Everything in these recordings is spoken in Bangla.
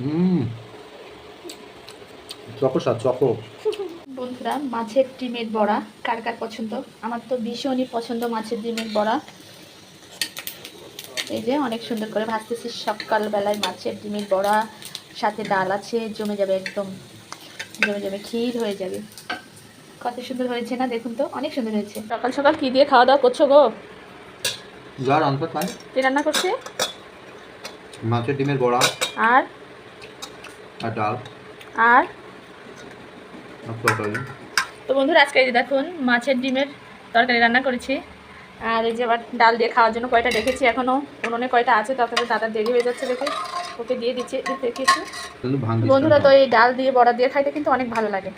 হুম। Choco choco. বন্ধুরা মাছের ডিমের বড়া কার কার পছন্দ? আমার তো ভীষণই পছন্দ মাছের ডিমের বড়া। এই যে অনেক সুন্দর করে ভাজতেছি সকালবেলায় মাছের ডিমের বড়া। সাথে ডাল আছে জমে যাবে একদম জমে যাবে ক্ষীর হয়ে যাবে। কত সুন্দর হয়েছে না দেখুন তো অনেক সুন্দর হয়েছে। সকাল সকাল কি দিয়ে খাওয়া দাওয়া করছ গো? যা রান্না পাই কি রান্না করছে? মাছের ডিমের বড়া। আর? আর ডাল। আর? তরকারি তো বন্ধুরা আজকে দেখুন মাছের ডিমের তরকারি রান্না করেছি। আর এই যে আবার ডাল দিয়ে খাওয়ার জন্য কয়টা রেখেছি এখনও উনুনে কয়টা আছে? তখন দাদা দেরি হয়ে যাচ্ছে দেখে। ওকে দিয়ে দিচ্ছি কিন্তু বন্ধুরা তো এই ডাল দিয়ে বড়া দিয়ে খাইতে কিন্তু অনেক ভালো লাগে।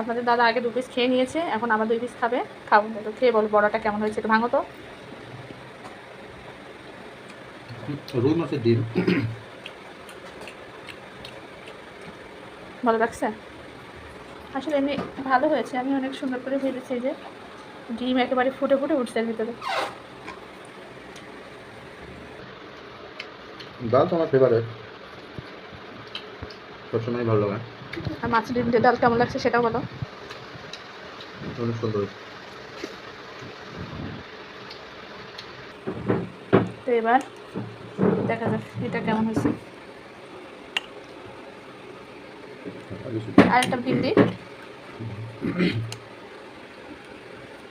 আপনাদের দাদা আগে দু পিস খেয়ে নিয়েছে এখন আবার দুই পিস খাবে। খাব তো খেয়ে বলো বড়াটা কেমন হয়েছে একটু ভাঙো তো। রুই মাছের ডিম। ভালো লাগছে? আসলে এমনি ভালো হয়েছে। আমি অনেক সুন্দর করে ভেবেছি যে ডিম একেবারে ফুটে ফুটে উঠছে ভিতরে। ডাল তো আমার ফেভারিট সবসময় ভালো লাগে। আর মাছের ডিম দিয়ে ডাল কেমন লাগছে সেটাও বলো। অনেক সুন্দর। তো এবার দেখা যাক এটা কেমন হয়েছে। আর একটা ডিম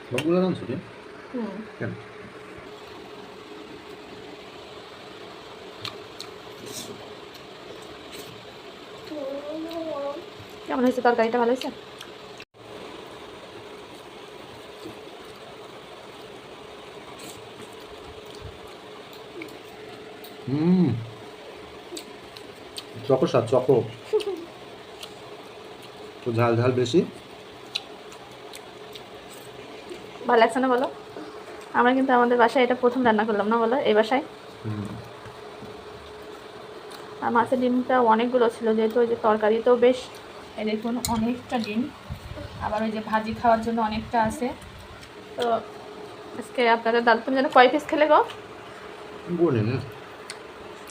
সবগুলো রাঁধছো কি? কেন? কেমন হয়েছে তরকারিটা ভালো হয়েছে? হুম। চকো স্বাদ চকো। তো ঝাল ঝাল বেশি। ভালো লাগছে না বলো? আমরা কিন্তু আমাদের বাসায় এটা প্রথম রান্না করলাম না বলো? এই বাসায়? আর মাছের ডিমটা অনেকগুলো ছিল যেহেতু ওই যে তরকারিতেও বেশ এই দেখুন অনেকটা ডিম। আবার ওই যে ভাজি খাওয়ার জন্য অনেকটা আছে। তো আজকে আপনাদের দাদা তুমি যেন কয় পিস খেলে গো? বলি না।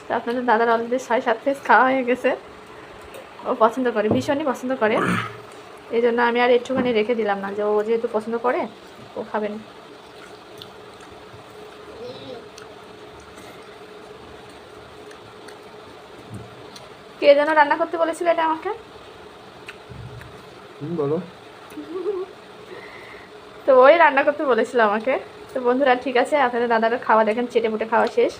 তো আপনাদের দাদার অলরেডি ছয় সাত পিস খাওয়া হয়ে গেছে। ও পছন্দ করে ভীষণই পছন্দ করে। এই জন্য আমি আর একটুখানি রেখে দিলাম না যে ও যেহেতু পছন্দ করে ও খাবেন কে যেন রান্না করতে বলেছিল এটা আমাকে? বলো। তো ওই রান্না করতে বলেছিল আমাকে। তো বন্ধুরা ঠিক আছে আপনাদের দাদারা খাওয়া দেখেন চেটে মুটে খাওয়া শেষ।